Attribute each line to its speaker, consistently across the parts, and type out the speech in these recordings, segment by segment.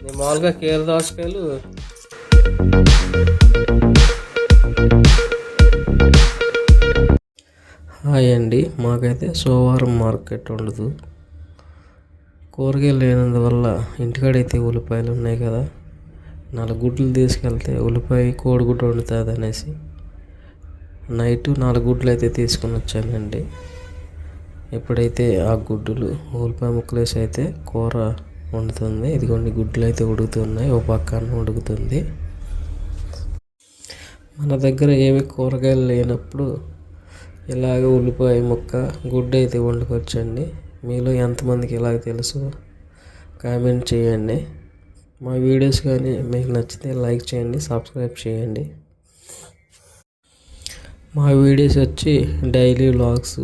Speaker 1: మామూలుగా కీర దోసకాయలు హాయ్ అండి. మాకైతే సోమవారం మార్కెట్ ఉండదు. కూరగాయలు లేనందువల్ల ఇంటికాడైతే ఉల్లిపాయలు ఉన్నాయి కదా. నాలుగు గుడ్లు తీసుకెళ్తే ఉల్లిపాయ కోడిగుడ్డు వండుతుంది అనేసి నైట్ నాలుగు గుడ్లు అయితే తీసుకొని వచ్చానండి. ఎప్పుడైతే ఆ గుడ్డులు ఉల్లిపాయ ముక్కలేసి అయితే కూర వండుతుంది. ఇదిగోండి గుడ్లు అయితే ఉడుకుతున్నాయి. ఓ పక్కన ఉడుకుతుంది. మన దగ్గర ఏమి కూరగాయలు లేనప్పుడు ఇలాగ ఉల్లిపాయ ముక్క గుడ్డు అయితే వండుకోవచ్చండి. మీలో ఎంతమందికి ఇలాగ తెలుసు? కామెంట్ చేయండి. మా వీడియోస్ కానీ మీకు నచ్చితే లైక్ చేయండి సబ్స్క్రైబ్ చేయండి. మా వీడియోస్ వచ్చి డైలీ వ్లాగ్స్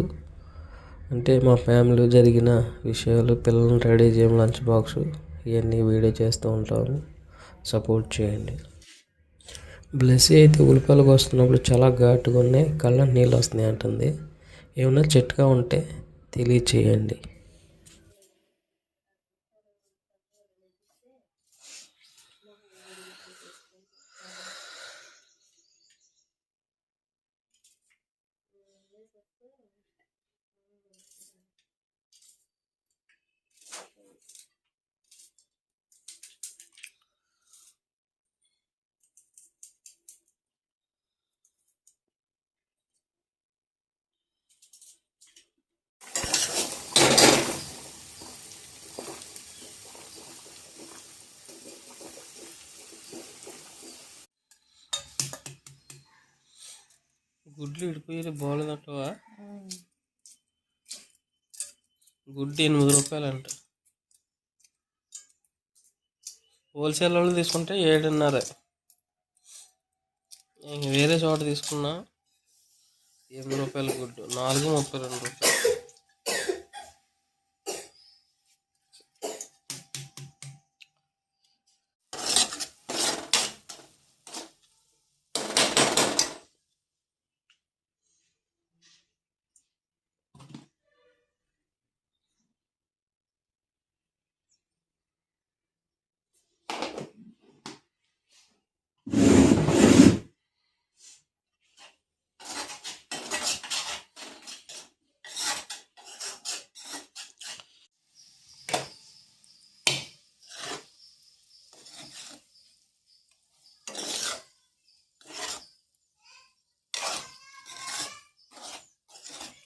Speaker 1: అంటే మా ఫ్యామిలీలో జరిగిన విషయాలు పిల్లల్ని రెడీ చేయడం లంచ్ బాక్స్ ఇవన్నీ వీడియో చేస్తూ ఉంటాము. సపోర్ట్ చేయండి. బ్లెస్సీ అయితే ఉల్లిపాయలకు వస్తున్నప్పుడు చాలా ఘాటుగా ఉన్నాయి కళ్ళ నీళ్ళు వస్తున్నాయి అంటుంది. ఏమైనా చెట్టుగా ఉంటే తెలియచేయండి. గుడ్లు విడిపోయి బాగాలేదంటవా గుడ్డు ఎనిమిది రూపాయలు అంట హోల్సేల్ వాళ్ళు తీసుకుంటే ఏడున్నర. వేరే చోట తీసుకున్నా ఎనిమిది రూపాయల గుడ్డు నాలుగు ముప్పై రెండు రూపాయలు.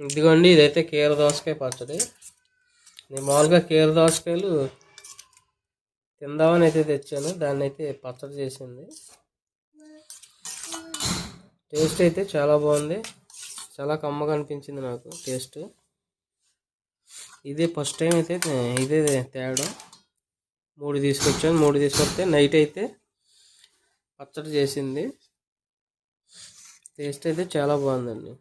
Speaker 1: ఇదిగోండి ఇదైతే కీర దోసకాయ పచ్చడి. నేను మామూలుగా కీర దోసకాయలు తిందామని అయితే తెచ్చాను దాన్ని అయితే పచ్చడి చేసింది. టేస్ట్ అయితే చాలా బాగుంది చాలా కమ్మగా అనిపించింది నాకు టేస్ట్. ఇదే ఫస్ట్ టైం అయితే ఇదే తేడం మూడు తీసుకొచ్చాను మూడు తీసుకొస్తే నైట్ అయితే పచ్చడి చేసింది. టేస్ట్ అయితే చాలా బాగుందండి.